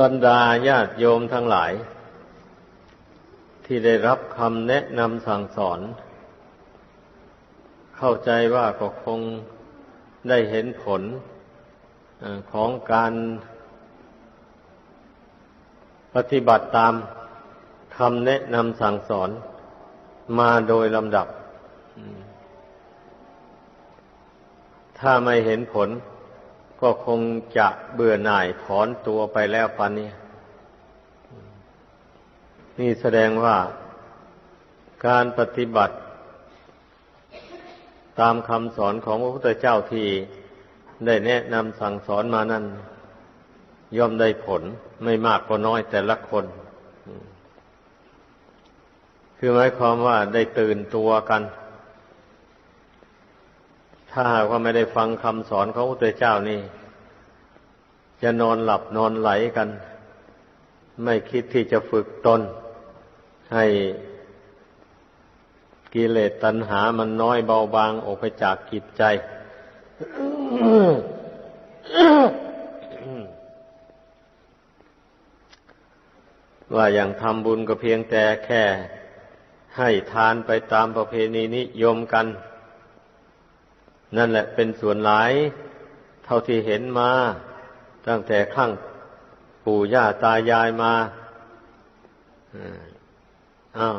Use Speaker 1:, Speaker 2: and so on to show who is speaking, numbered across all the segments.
Speaker 1: บรรดาญาติโยมทั้งหลาย ที่ได้รับคำแนะนำสั่งสอน เข้าใจว่าก็คงได้เห็นผลของการปฏิบัติตามคำแนะนำสั่งสอนมาโดยลำดับ ถ้าไม่เห็นผล ก็คงจะเบื่อหน่ายถอนตัวไปแล้วปันนี้ นี่แสดงว่าการปฏิบัติ ตามคำสอนของพระพุทธเจ้าที่ได้แนะนำสั่งสอนมานั้น ย่อมได้ผลไม่มากก็น้อยแต่ละคน คือหมายความว่าได้ตื่นตัวกัน ถ้าหากว่าไม่ได้ฟังคำสอนของพระพุทธเจ้านี่ จะนอนหลับนอนไหลกัน ไม่คิดที่จะฝึกตน ให้กิเลสตัณหามันน้อยเบาบางออกไปจากกิจใจ ว่าอย่างทำบุญก็เพียงแต่แค่ ให้ทานไปตามประเพณีนิยมกัน นั่นแหละเป็นส่วนหลาย เท่าที่เห็นมา ตั้งแต่ขั้งปู่ย่าตายายมาอ้าว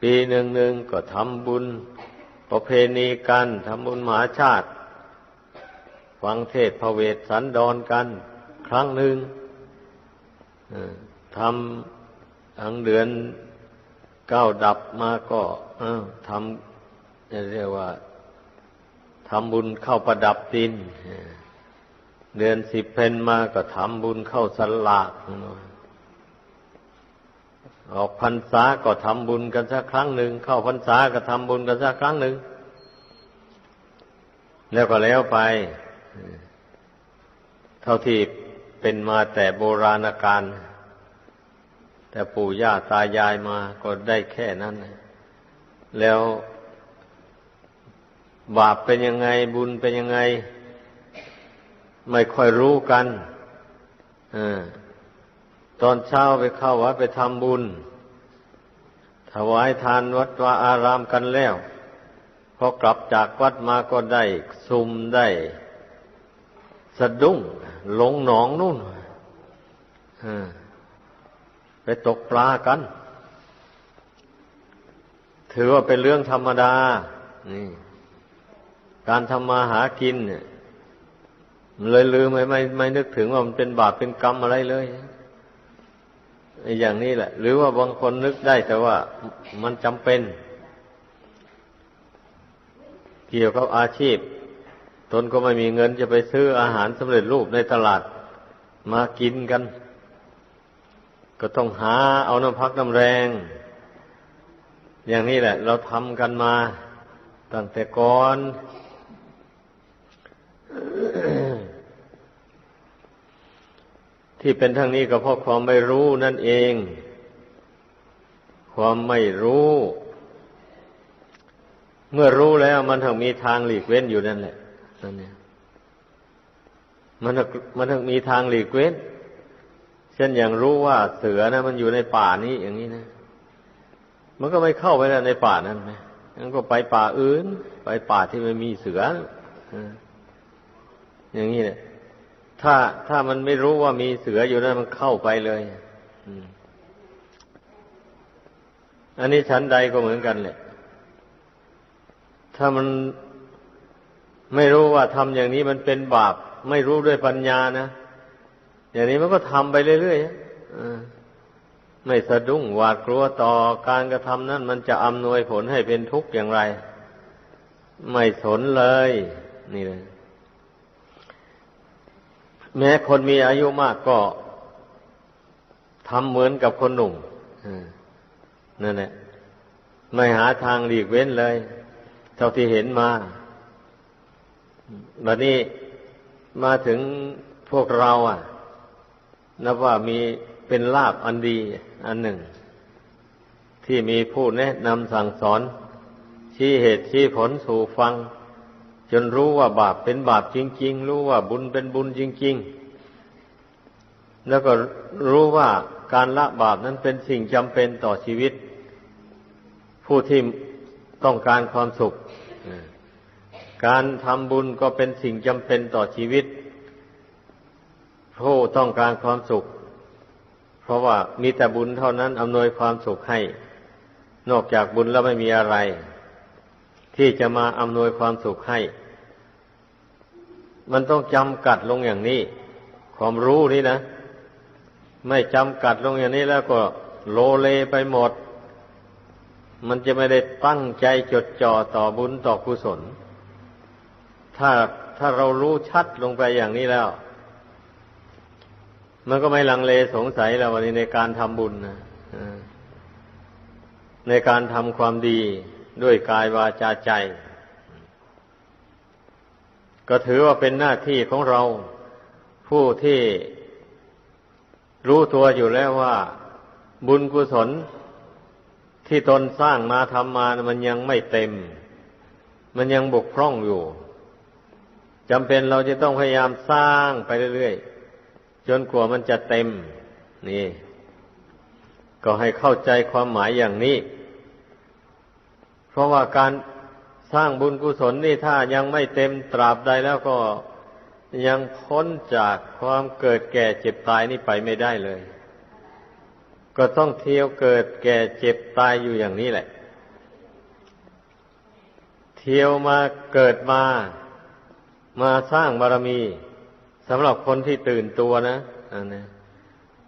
Speaker 1: ปีหนึ่งหนึ่งก็ทำบุญ ประเพณีกันทำบุญมหาชาติ ฟังเทศพระเวทสันดรกัน ครั้งหนึ่งทำทั้งเดือนเก้าดับมาก็ทำจะเรียกว่าทำบุญเข้าประดับดิน เดือนสิบเพนมาก็ทำบุญเข้าสลากออกพรรษาก็ทำบุญกันสักครั้งหนึ่ง เข้าพรรษาก็ทำบุญกันสักครั้งหนึ่ง แล้วก็แล้วไป เท่าที่เป็นมาแต่โบราณกาลแต่ปู่ย่าตายายมาก็ได้แค่นั้น แล้วบาปเป็นยังไงบุญเป็นยังไง ไม่ค่อยรู้กันอตอนเช้าไปเข้าวัดไปทำบุญ ถวายทานวัดวาอารามกันแล้ว พอกลับจากวัดมาก็ได้ซุมได้สะดุ้งหลงหนองนู่นไปตกปลากัน ถือว่าเป็นเรื่องธรรมดา นี่ การทำมาหากินเนี่ย เลยลืมไม่ไม่ไม่นึกถึงว่ามันเป็นบาปเป็นกรรมอะไรเลยอย่างนี้แหละ หรือว่าบางคนนึกได้แต่ว่ามันจำเป็น เกี่ยวกับอาชีพ ตนก็ไม่มีเงินจะไปซื้ออาหารสำเร็จรูปในตลาดมากินกัน ก็ต้องหาเอาน้ำพักน้ำแรง อย่างนี้แหละ เราทำกันมาตั้งแต่ก่อน ที่เป็นทั้งนี้ก็เพราะความไม่รู้นั่นเอง ความไม่รู้ เมื่อรู้แล้วมันถึงมีทางหลีกเว้นอยู่นั่นแหละนั่นเนี่ยมันมันถึงมีทางหลีกเว้น เช่นอย่างรู้ว่าเสือนะมันอยู่ในป่านี้อย่างนี้นะ มันก็ไม่เข้าไปในป่านั้นไหมมันก็ไปป่าอื่น ไปป่าที่ไม่มีเสืออย่างนี้เนี่ย ถ้าถ้ามันไม่รู้ว่ามีเสืออยู่นั้นมันเข้าไปเลยอันนี้ชั้นใดก็เหมือนกันแหละ ถ้ามันไม่รู้ว่าทำอย่างนี้มันเป็นบาป ไม่รู้ด้วยปัญญานะอย่างนี้มันก็ทำไปเรื่อยๆไม่สะดุ้งหวาดกลัวต่อการกระทำนั้น มันจะอำนวยผลให้เป็นทุกข์อย่างไร ไม่สนเลย นี่เลย แม้คนมีอายุมากก็ทำเหมือนกับคนหนุ่มนั่นแหละไม่หาทางหลีกเว้นเลย เท่าที่เห็นมาบัดนี้มาถึงพวกเรา อะ นับว่ามีเป็นลาบอันดีอันหนึ่ง ที่มีผู้แนะนำสั่งสอน ชี้เหตุชี้ผลสู่ฟัง จนรู้ว่าบาปเป็นบาปจริง ๆ รู้ว่าบุญเป็นบุญจริง ๆ แล้วก็รู้ว่าการละบาปนั้นเป็นสิ่งจำเป็นต่อชีวิต ผู้ที่ต้องการความสุข การทำบุญก็เป็นสิ่งจำเป็นต่อชีวิต ผู้ต้องการความสุข เพราะว่ามีแต่บุญเท่านั้นอำนวยความสุขให้ นอกจากบุญแล้วไม่มีอะไร ที่จะมาอำนวยความสุขให้ มันต้องจำกัดลงอย่างนี้ ความรู้นี่นะ ไม่จำกัดลงอย่างนี้แล้วก็โลเลไปหมด มันจะไม่ได้ตั้งใจจดจ่อต่อบุญต่อกุศล ถ้าถ้าเรารู้ชัดลงไปอย่างนี้แล้ว มันก็ไม่ลังเลสงสัยแล้ววันนี้ในการทำบุญนะในการทำความดี ด้วยกายวาจาใจ ก็ถือว่าเป็นหน้าที่ของเราผู้ที่รู้ตัวอยู่แล้วว่า บุญกุศลที่ตนสร้างมาทำมามันยังไม่เต็ม มันยังบกพร่องอยู่จำเป็นเราจะต้องพยายามสร้างไปเรื่อยๆจนกว่ามันจะเต็ม นี่ ก็ให้เข้าใจความหมายอย่างนี้ เพราะว่าการสร้างบุญกุศลนี่ถ้ายังไม่เต็มตราบใดแล้วก็ยังพ้นจากความเกิดแก่เจ็บตายนี่ไปไม่ได้เลย ก็ต้องเที่ยวเกิดแก่เจ็บตายอยู่อย่างนี้แหละ เที่ยวมาเกิดมา มาสร้างบารมีสำหรับคนที่ตื่นตัวนะอันนี้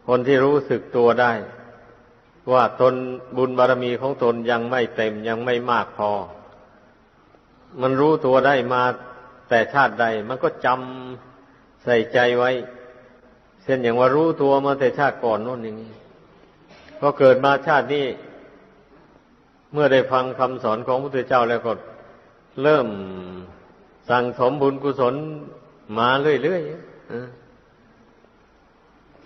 Speaker 1: คนที่รู้สึกตัวได้ ว่าตนบุญบารมีของตนยังไม่เต็มยังไม่มากพอ มันรู้ตัวได้มาแต่ชาติใด มันก็จำใส่ใจไว้ เช่นอย่างว่ารู้ตัวมาแต่ชาติก่อนนู่นอย่างนี้พอเกิดมาชาตินี้ เมื่อได้ฟังคำสอนของพระพุทธเจ้าแล้วก็เริ่มสั่งสมบุญกุศลมาเรื่อยๆ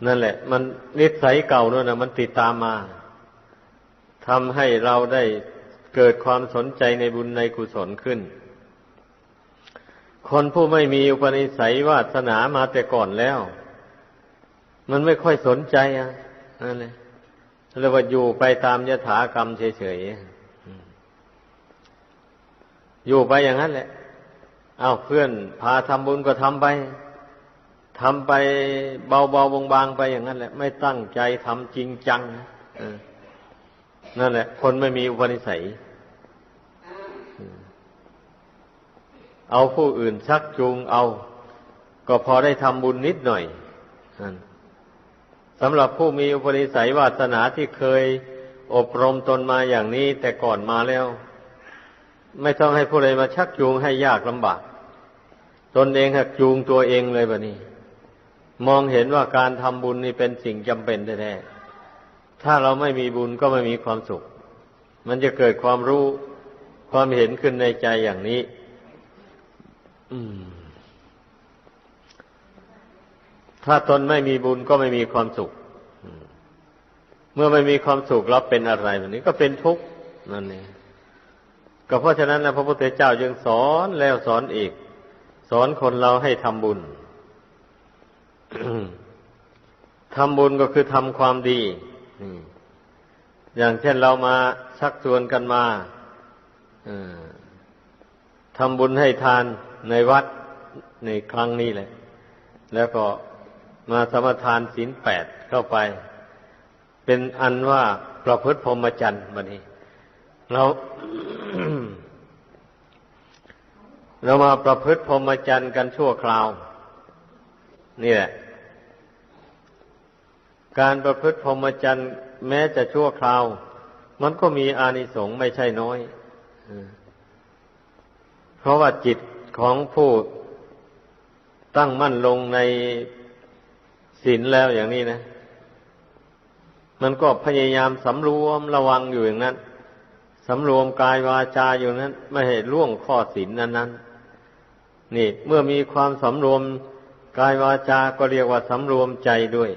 Speaker 1: นั่นแหละ มันนิสัยเก่านั่นนะมันติดตามมา ทำให้เราได้เกิดความสนใจในบุญในกุศลขึ้น คนผู้ไม่มีอุปนิสัยวาสนามาแต่ก่อนแล้ว มันไม่ค่อยสนใจอะนั่นเลยเรียกว่าอยู่ไปตามยถากรรมเฉยๆ อยู่ไปอย่างนั้นแหละ เอาเพื่อนพาทำบุญก็ทำไปทำไปเบาๆบางๆไปอย่างนั้นแหละ ไม่ตั้งใจทำจริงจัง นั่นแหละ คนไม่มีอุปนิสัย เอาผู้อื่นชักจูงเอา ก็พอได้ทำบุญนิดหน่อยสำหรับผู้มีอุปนิสัยวาสนาที่เคยอบรมตนมาอย่างนี้แต่ก่อนมาแล้ว ไม่ต้องให้ผู้ใดมาชักจูงให้ยากลำบาก ตนเองหักจูงตัวเองเลยแบบนี้ มองเห็นว่าการทำบุญนี่เป็นสิ่งจำเป็นแท้ๆ ถ้าเราไม่มีบุญก็ไม่มีความสุข มันจะเกิดความรู้ความเห็นขึ้นในใจอย่างนี้ถ้าตนไม่มีบุญก็ไม่มีความสุข เมื่อไม่มีความสุขแล้วเป็นอะไรแบบนี้ก็เป็นทุกข์นั่นเองก็เพราะฉะนั้นนะพระพุทธเจ้ายังสอนแล้วสอนอีก สอนคนเราให้ทำบุญทำบุญก็คือทำความดี อย่างเช่นเรามาชักชวนกันมาทำบุญให้ทานในวัดในครั้งนี้แหละ แล้วก็มาสมทานศีลแปดเข้าไป เป็นอันว่าประพฤติพรหมจรรย์บันนี้ เราเรามาประพฤติพรหมจรรย์กันชั่วคราว นี่แหละ การประพฤติพรหมจรรย์แม้จะชั่วคราว มันก็มีอานิสงส์ไม่ใช่น้อย เพราะว่าจิตของผู้ตั้งมั่นลงในศีลแล้วอย่างนี้นะ มันก็พยายามสำรวมระวังอยู่อย่างนั้นสำรวมกายวาจาอยู่นั้น ไม่ให้ล่วงข้อศีลนั้นนั้นนี่ เมื่อมีความสำรวมกายวาจาก็เรียกว่าสำรวมใจด้วย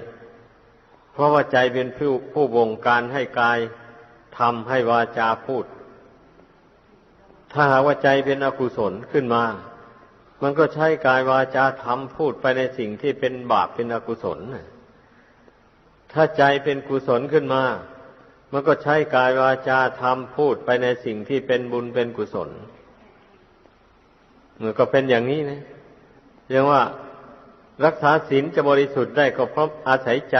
Speaker 1: เพราะว่าใจเป็นผู้ผู้บงการให้กายทำให้วาจาพูด ถ้าหากว่าใจเป็นอกุศลขึ้นมา มันก็ใช้กายวาจาทำพูดไปในสิ่งที่เป็นบาปเป็นอกุศลถ้าใจเป็นกุศลขึ้นมา มันก็ใช้กายวาจาทำพูดไปในสิ่งที่เป็นบุญเป็นกุศลมันก็เป็นอย่างนี้นะยังว่ารักษาศีลจะบริสุทธิ์ได้ก็เพราะอาศัยใจ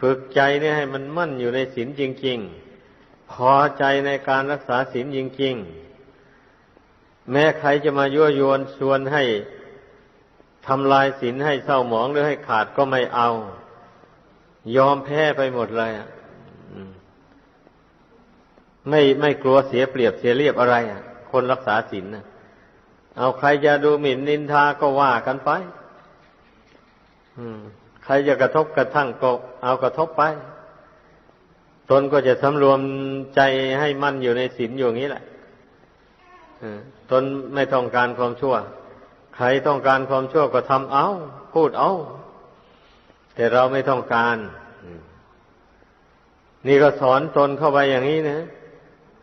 Speaker 1: ฝึกใจนี่ให้มันมั่นอยู่ในศีลจริง ๆ พอใจในการรักษาศีลจริง ๆ แม้ใครจะมายั่วยวนชวนให้ทำลายศีลให้เศร้าหมองหรือให้ขาดก็ไม่เอา ยอมแพ้ไปหมดเลยอะไม่ไม่กลัวเสียเปรียบเสียเรียบอะไรอะ คนรักษาศีลนะเอาใครจะดูหมิ่นนินทาก็ว่ากันไป ใครจะกระทบกระทั่งก็เอากระทบไป ตนก็จะสำรวมใจให้มั่นอยู่ในศีลอยู่อย่างนี้แหละตนไม่ต้องการความชั่ว ใครต้องการความชั่วก็ทำเอา พูดเอา แต่เราไม่ต้องการ นี่ก็สอนตนเข้าไปอย่างนี้นะ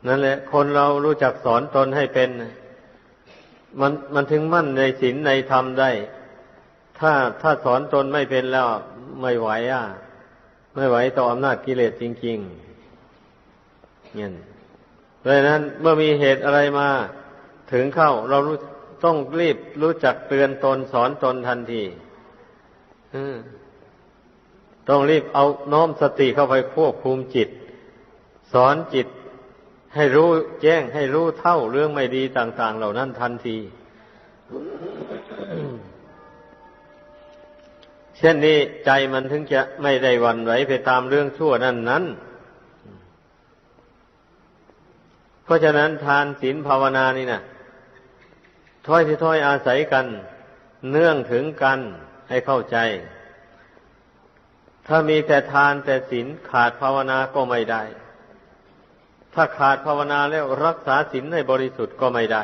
Speaker 1: นั่นแหละ คนเรารู้จักสอนตนให้เป็น มันมันถึงมั่นในศีลในธรรมได้ ถ้าถ้าสอนตนไม่เป็นแล้วไม่ไหวอะ ไม่ไหวต่ออำนาจกิเลสจริงๆเนี่ยเพราะนั้นเมื่อมีเหตุอะไรมาถึงเข้าเรารู้ต้องรีบรู้จักเตือนตนสอนตนทันทีต้องรีบเอาน้อมสติเข้าไปควบคุมจิต สอนจิตให้รู้แจ้งให้รู้เท่าเรื่องไม่ดีต่าง ๆ เหล่านั้นทันที เช่นนี้ใจมันถึงจะไม่ได้วันไหวไปตามเรื่องชั่วนั่นนั้น เพราะฉะนั้นทานศีลภาวนานี่นะถ้อยที่ถ้อยอาศัยกัน เนื่องถึงกันให้เข้าใจ ถ้ามีแต่ทานแต่ศีลขาดภาวนาก็ไม่ได้ ถ้าขาดภาวนาแล้วรักษาศีลให้บริสุทธิ์ก็ไม่ได้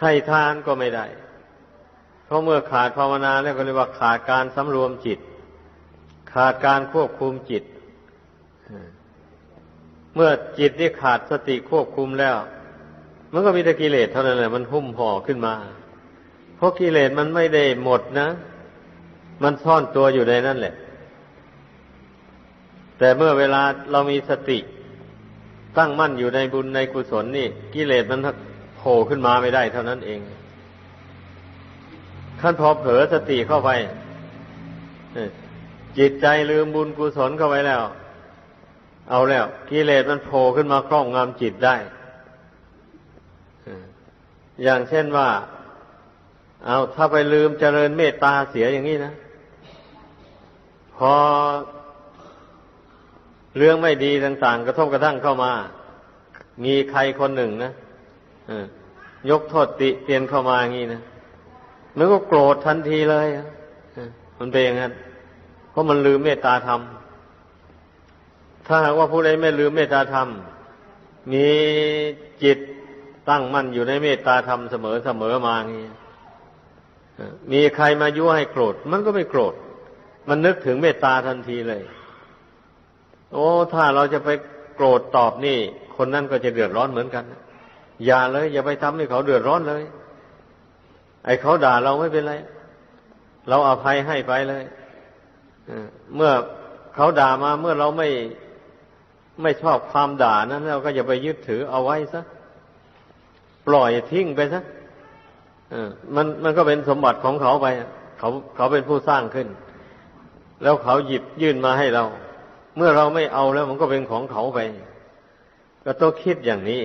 Speaker 1: ให้ทานก็ไม่ได้ เพราะเมื่อขาดภาวนาแล้วก็เรียกว่าขาดการสำรวมจิต ขาดการควบคุมจิต เมื่อจิตนี่ขาดสติควบคุมแล้ว มันก็มีแต่กิเลสเท่านั้นแหละมันหุ้มห่อขึ้นมา เพราะกิเลสมันไม่ได้หมดนะ มันซ่อนตัวอยู่ในนั่นแหละ แต่เมื่อเวลาเรามีสติตั้งมั่นอยู่ในบุญในกุศลนี่ กิเลสมันโผล่ขึ้นมาไม่ได้เท่านั้นเอง ท่านพอเผลอสติเข้าไปจิตใจลืมบุญกุศลเข้าไปแล้ว เอาแล้วกิเลสมันโผล่ขึ้นมาครอบงำจิตได้อย่างเช่นว่า เอาถ้าไปลืมเจริญเมตตาเสียอย่างนี้นะ พอเรื่องไม่ดีต่างๆ กระทบกระทั่งเข้ามา มีใครคนหนึ่งนะยกโทษติเตียนเข้ามาอย่างนี้นะ มันก็โกรธทันทีเลยมันเป็นอย่างนั้นเพราะมันลืมเมตตาธรรม ถ้าหากว่าผู้ใดไม่ลืมเมตตาธรรม มีจิตตั้งมั่นอยู่ในเมตตาธรรมเสมอเสมอมาอย่างนี้มีใครมายั่วให้โกรธ มันก็ไม่โกรธ มันนึกถึงเมตตาทันทีเลย โอ้ ถ้าเราจะไปโกรธตอบนี่ คนนั้นก็จะเดือดร้อนเหมือนกัน อย่าเลย อย่าไปทำให้เขาเดือดร้อนเลย ไอ้เขาด่าเราไม่เป็นไร เราอาภัยให้ไปเลยเมื่อเขาด่ามาเมื่อเราไม่ไม่ชอบความด่านั้นเราก็อย่าไปยึดถือเอาไว้ซะปล่อยทิ้งไปซะมันมันก็เป็นสมบัติของเขาไป เขาเขาเป็นผู้สร้างขึ้น แล้วเขาหยิบยื่นมาให้เรา เมื่อเราไม่เอาแล้วมันก็เป็นของเขาไป ก็ต้องคิดอย่างนี้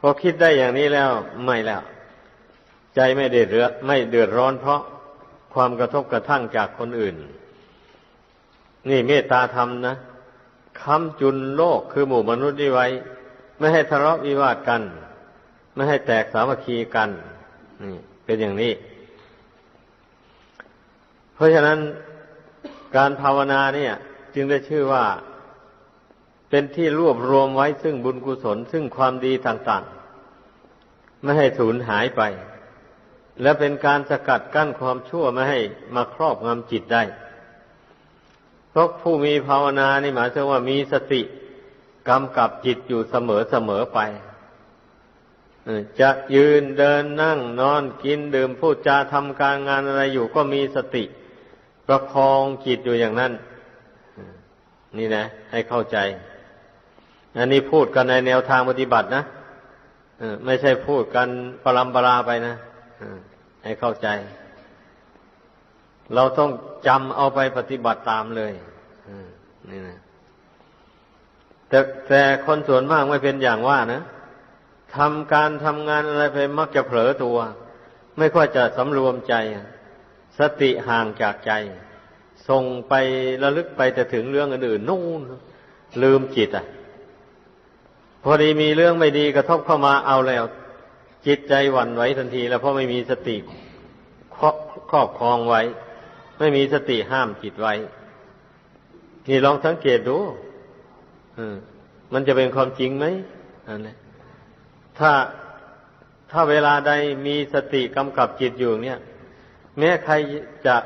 Speaker 1: พอคิดได้อย่างนี้แล้วไม่แล้ว ใจไม่เดือดไม่เดือดร้อนเพราะความกระทบกระทั่งจากคนอื่น นี่เมตตาธรรมนะคำจุนโลกคือหมู่มนุษย์นี่ไว้ ไม่ให้ทะเลาะวิวาทกัน ไม่ให้แตกสามัคคีกันนี่เป็นอย่างนี้ เพราะฉะนั้นการภาวนาเนี่ย จึงได้ชื่อว่าเป็นที่รวบรวมไว้ซึ่งบุญกุศลซึ่งความดีต่างๆ ไม่ให้สูญหายไป และเป็นการสกัดกั้นความชั่วไม่ให้มาครอบงำจิตได้ เพราะผู้มีภาวนานี่หมายถึงว่ามีสติกำกับจิตอยู่เสมอเสมอไปจะยืนเดินนั่งนอนกินดื่มพูดจาทำการงานอะไรอยู่ก็มีสติ ประคองจิตอยู่อย่างนั้น นี่นะ ให้เข้าใจ อันนี้พูดกันในแนวทางปฏิบัตินะไม่ใช่พูดกันปรำปราไปนะ ให้เข้าใจ เราต้องจำเอาไปปฏิบัติตามเลยนี่นะแต่แต่คนส่วนมากไม่เป็นอย่างว่านะทำการทำงานอะไรไปมักจะเผลอตัว ไม่ค่อยจะสำรวมใจ สติห่างจากใจส่งไประลึกไปแต่ถึงเรื่องอื่นๆนู่นลืมจิตอะ พอดีมีเรื่องไม่ดีกระทบเข้ามาเอาแล้ว จิตใจหวั่นไหวทันที แล้วเพราะไม่มีสติครอบครองไว้ ไม่มีสติห้ามจิตไว้ นี่ลองสังเกตดูมันจะเป็นความจริงไหมอันนี้ถ้าถ้าเวลาใดมีสติกำกับจิตอยู่เนี่ย แม้ใครจะ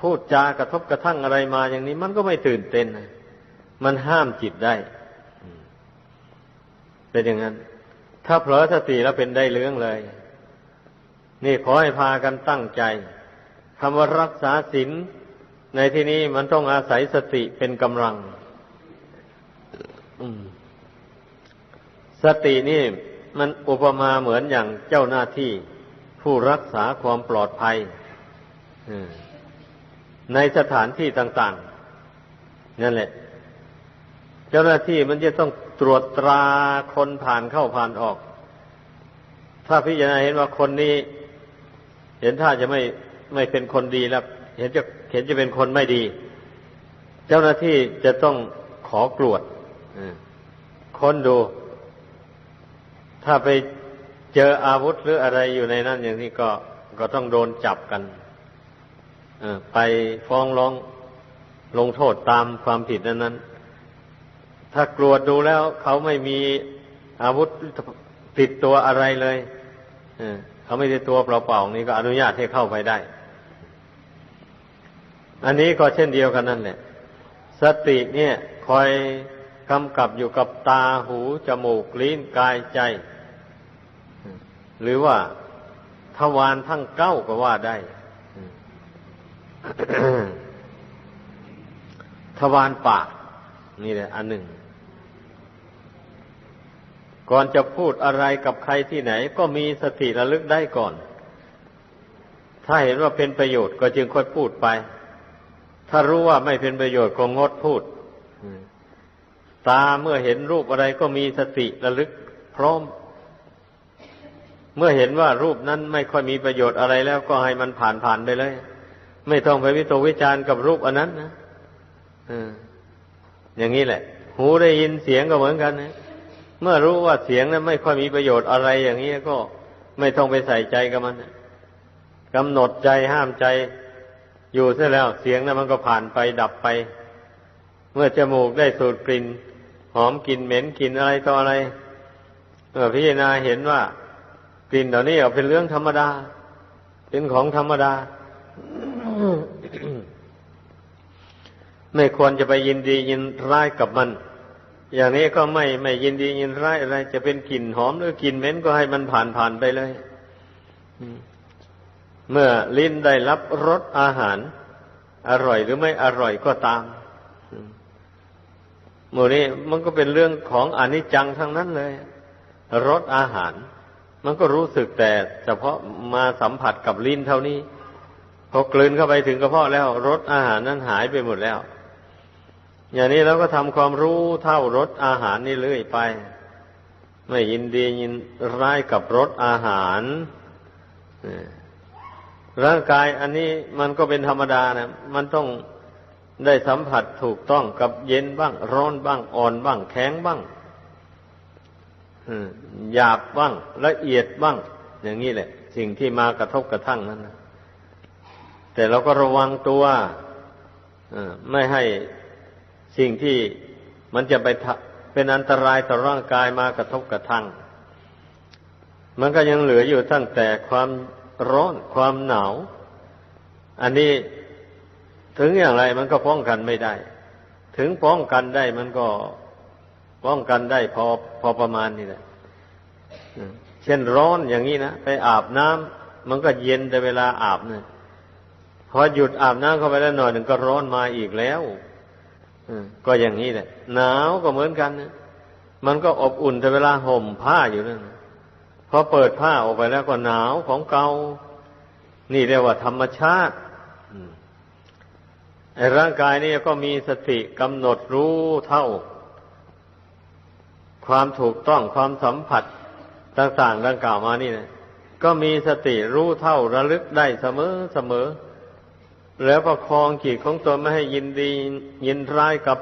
Speaker 1: พูดจากระทบกระทั่งอะไรมาอย่างนี้ มันก็ไม่ตื่นเต้นนะมันห้ามจิตได้ เป็นอย่างนั้น ถ้าเผลอสติแล้วเป็นได้เรื่องเลย นี่ขอให้พากันตั้งใจคำว่ารักษาศีลในที่นี้มันต้องอาศัยสติเป็นกำลังสตินี่มันอุปมาเหมือนอย่างเจ้าหน้าที่ ผู้รักษาความปลอดภัยในสถานที่ต่าง ๆ นั่นแหละ เจ้าหน้าที่มันจะต้อง ตรวจตราคนผ่านเข้าผ่านออก ถ้าพิจารณาเห็นว่าคนนี้ เห็นท่าจะไม่ไม่เป็นคนดีแล้ว เห็นจะเห็นจะเป็นคนไม่ดี เจ้าหน้าที่จะต้องขอกลวดค้นดู ถ้าไปเจออาวุธหรืออะไรอยู่ในนั้นอย่างนี้ก็ก็ต้องโดนจับกันไปฟ้องร้องลงโทษตามความผิดนั้นนั้น ถ้ากลวดดูแล้ว เขาไม่มีอาวุธติดตัวอะไรเลยเขาไม่ได้ตัวเปล่าๆนี่ก็อนุญาตให้เข้าไปได้ อันนี้ก็เช่นเดียวกันนั่นแหละ สติเนี่ย คอยกำกับอยู่กับตาหูจมูกลิ้นกายใจ หรือว่าทวารทั้งเก้าก็ว่าได้ทวารปาก นี่แหละอันหนึ่ง ก่อนจะพูดอะไรกับใครที่ไหน ก็มีสติระลึกได้ก่อน ถ้าเห็นว่าเป็นประโยชน์ก็จึงค่อยพูดไป ถ้ารู้ว่าไม่เป็นประโยชน์ก็งดพูดตาเมื่อเห็นรูปอะไรก็มีสติระลึกพร้อม เมื่อเห็นว่ารูปนั้นไม่ค่อยมีประโยชน์อะไรแล้วก็ให้มันผ่านผ่านไปเลย ไม่ต้องไปวิตกวิจารณ์กับรูปอันนั้นนะอ อย่างนี้แหละ หูได้ยินเสียงก็เหมือนกันนะเมื่อรู้ว่าเสียงนั้นไม่ค่อยมีประโยชน์อะไรอย่างนี้ก็ไม่ต้องไปใส่ใจกับมันกำหนดใจห้ามใจ อยู่เสียแล้วเสียงนั้นมันก็ผ่านไปดับไป เมื่อจมูกได้สูดกลิ่น หอมกลิ่นเหม็นกลิ่นอะไรต่ออะไรเมื่อพิจารณาเห็นว่ากลิ่นเหล่านี้เป็นเรื่องธรรมดา เป็นของธรรมดา ไม่ควรจะไปยินดียินร้ายกับมัน อย่างนี้ก็ไม่ไม่ยินดียินร้ายอะไร จะเป็นกลิ่นหอมหรือกลิ่นเหม็นก็ให้มันผ่านผ่านไปเลยเมื่อลิ้นได้รับรสอาหาร อร่อยหรือไม่อร่อยก็ตามหมู่นี้มันก็เป็นเรื่องของอนิจจังทั้งนั้นเลยรสอาหาร มันก็รู้สึกแต่เฉพาะมาสัมผัสกับลิ้นเท่านี้พอกลืนเข้าไปถึงกระเพาะแล้วรสอาหารนั้นหายไปหมดแล้ว อย่างนี้เราก็ทำความรู้เท่ารสอาหารนี่เรื่อยไป ไม่ยินดียินร้ายกับรสอาหารร่างกายอันนี้มันก็เป็นธรรมดานะมันต้องได้สัมผัสถูกต้องกับเย็นบ้าง ร้อนบ้าง อ่อนบ้าง แข็งบ้างหยาบบ้าง ละเอียดบ้าง อย่างนี้แหละ สิ่งที่มากระทบกระทั่งนั้นนะแต่เราก็ระวังตัวไม่ให้ สิ่งที่มันจะไปเป็นอันตรายต่อร่างกายมากระทบกระทั่ง มันก็ยังเหลืออยู่ตั้งแต่ความร้อนความหนาว อันนี้ถึงอย่างไรมันก็ป้องกันไม่ได้ ถึงป้องกันได้มันก็ป้องกันได้พอพอประมาณนี่แหละเช่นร้อนอย่างนี้นะไปอาบน้ำมันก็เย็นแต่เวลาอาบเนะพอหยุดอาบน้ำเข้าไปแล้วหน่อยหนึ่งก็ร้อนมาอีกแล้ว ก็อย่างนี้แหละ หนาวก็เหมือนกันนะมันก็อบอุ่นแต่เวลาห่มผ้าอยู่นั่นพอเปิดผ้าออกไปแล้วก็หนาวของเกานี่เรียกว่าธรรมชาติไอ้ร่างกายนี่ก็มีสติกำหนดรู้เท่า ความถูกต้องความสัมผัสต่างๆดังกล่าวมานี่นะก็มีสติรู้เท่าระลึกได้เสมอเสมอ แล้วประคองจิตของตนไม่ให้ยินดียินร้ายกับ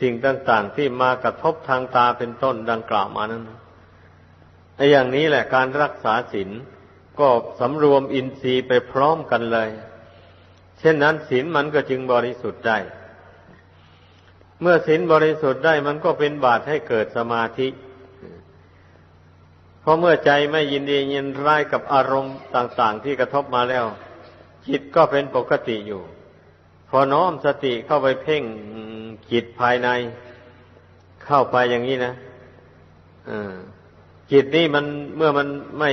Speaker 1: สิ่งต่าง ๆ ที่มากระทบทางตาเป็นต้นดังกล่าวมานั้นไอ้อย่างนี้แหละการรักษาศีลก็สำรวมอินทรีย์ไปพร้อมกันเลย เช่นนั้นศีลมันก็จึงบริสุทธิ์ได้ เมื่อศีลบริสุทธิ์ได้มันก็เป็นบาตให้เกิดสมาธิ เพราะเมื่อใจไม่ยินดียินร้ายกับอารมณ์ต่าง ๆ ที่กระทบมาแล้ว จิตก็เป็นปกติอยู่ พอน้อมสติเข้าไปเพ่งจิตภายใน เข้าไปอย่างนี้นะจิตนี่มันเมื่อมันไม่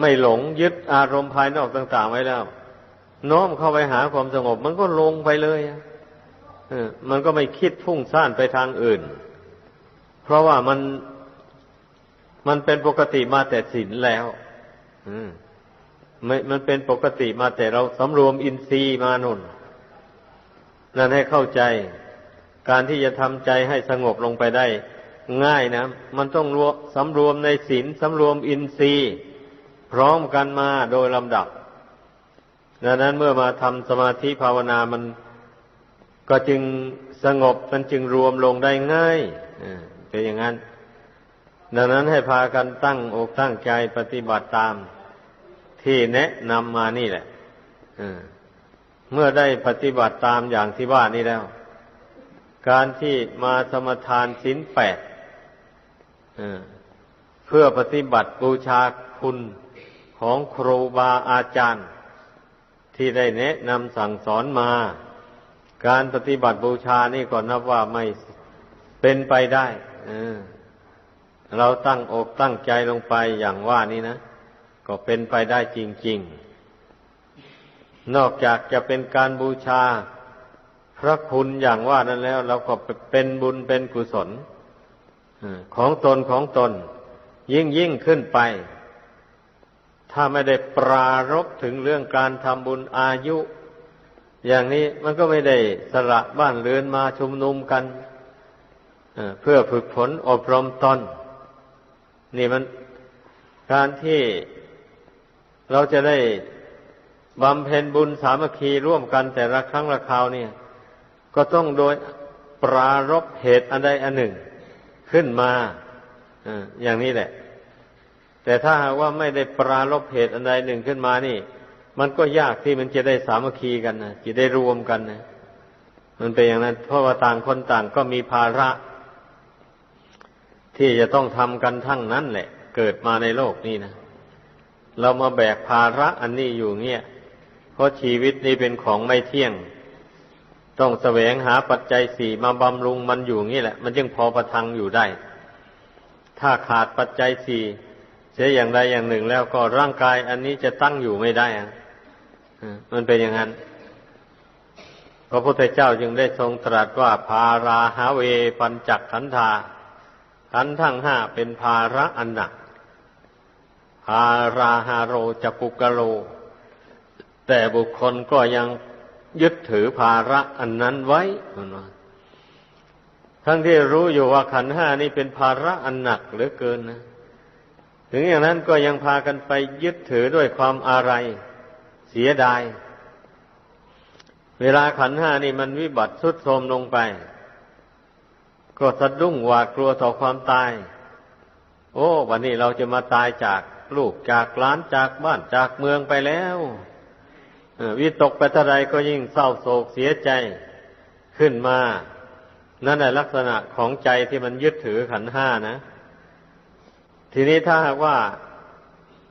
Speaker 1: ไม่หลงยึดอารมณ์ภายนอกต่าง ๆ ไว้แล้วน้อมเข้าไปหาความสงบ มันก็ลงไปเลยมันก็ไม่คิดพุ่งซ่านไปทางอื่น เพราะว่ามันมันเป็นปกติมาแต่ศีลแล้วไม่ มันเป็นปกติมาแต่เราสำรวมอินทรีย์มานุนนั่นให้เข้าใจ การที่จะทำใจให้สงบลงไปได้ ง่ายนะ มันต้องรวสำรวมในศีลสำรวมอินทรีย์ พร้อมกันมาโดยลำดับดังนั้นเมื่อมาทำสมาธิภาวนามันก็จึงสงบมันจึงรวมลงได้ง่ายเป็นอย่างนั้น ดังนั้นให้พากันตั้งอกตั้งใจปฏิบัติตาม ที่แนะนำมานี่แหละเมื่อได้ปฏิบัติตามอย่างที่ว่านี้แล้ว การที่มาสมทานสินแปดเพื่อปฏิบัติบูชาคุณของครูบาอาจารย์ ที่ได้แนะนำสั่งสอนมา การปฏิบัติบูชานี่ก็นับว่าไม่เป็นไปได้ เราตั้งอกตั้งใจลงไปอย่างว่านี้นะ ก็เป็นไปได้จริง ๆ นอกจากจะเป็นการบูชา พระคุณอย่างว่านั้นแล้ว เราก็เป็นบุญเป็นกุศลของตนของตน ยิ่งยิ่งขึ้นไป ถ้าไม่ได้ปรารบถึงเรื่องการทำบุญอายุ อย่างนี้มันก็ไม่ได้สละบ้านเรือนมาชุมนุมกันเพื่อฝึกฝนอบรมตนนี่มันการที่ เราจะได้บำเพ็ญบุญสามัคคีร่วมกันแต่ละครั้งละคราวเนี่ย ก็ต้องโดยปรารบเหตุอันใดอันหนึ่งขึ้นมาอย่างนี้แหละ แต่ถ้าหากว่าไม่ได้ปราลบเหตุอันใดหนึ่งขึ้นมานี่ มันก็ยากที่มันจะได้สามัคคีกันนะจะได้รวมกันนะมันเป็นอย่างนั้น เพราะว่าต่างคนต่างก็มีภาระ ที่จะต้องทำกันทั้งนั้นแหละ เกิดมาในโลกนี้นะ เรามาแบกภาระอันนี้อยู่เงี้ยเพราะชีวิตนี้เป็นของไม่เที่ยง ต้องแสวงหาปัจจัยสี่มาบำรุงมันอยู่งี้แหละ มันจึงพอประทังอยู่ได้ ถ้าขาดปัจจัยสี่เสียอย่างใดอย่างหนึ่งแล้วก็ร่างกายอันนี้จะตั้งอยู่ไม่ได้อะมันเป็นอย่างนั้นพระพุทธเจ้าจึงได้ทรงตรัสว่าภาราหาเวปัญจักขันธาขันทั้งห้าเป็นภาระอันหนัก ภาราหาโรจะปุกโล แต่บุคคลก็ยังยึดถือภาระอันนั้นไว้ทั้งที่รู้อยู่ว่าขันห้านี่เป็นภาระอันหนักเหลือเกินนะถึงอย่างนั้นก็ยังพากันไปยึดถือด้วยความอะไร เสียดาย เวลาขันห้านี่มันวิบัติสุดโทมลงไป ก็สะดุ้งหวาดกลัวต่อความตาย โอ้ วันนี้เราจะมาตายจาก ลูกจากหลานจากบ้านจากเมืองไปแล้ววิตกไปเท่าไรก็ยิ่งเศร้าโศกเสียใจขึ้นมา นั่นแหละลักษณะของใจที่มันยึดถือขันห้านะ ทีนี้ถ้าหากว่า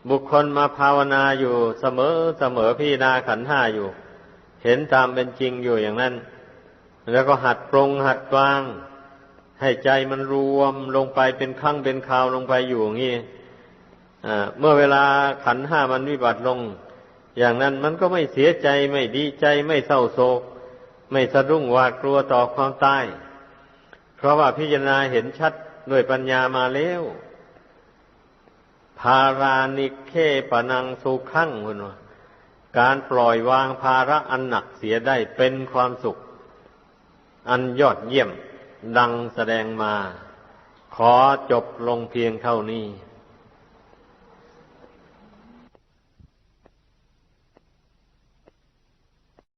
Speaker 1: บุคคลมาภาวนาอยู่เสมอเสมอพี่นาขันห้าอยู่ เห็นตามเป็นจริงอยู่อย่างนั้น แล้วก็หัดปรงหัดวาง ให้ใจมันรวมลงไปเป็นครั้งเป็นคราวลงไปอยู่อย่างนี้ เมื่อเวลาขันห้ามันวิบัติลง อย่างนั้นมันก็ไม่เสียใจไม่ดีใจไม่เศร้าโศก ไม่สะดุ้งหวาดกลัวต่อความตาย เพราะว่าพิจารณาเห็นชัดด้วยปัญญามาแล้วภารานิเคปนังสุขั้งคุณว่าการปล่อยวางภาระอันหนักเสียได้เป็นความสุข อันยอดเยี่ยมดังแสดงมา ขอจบลงเพียงเท่านี้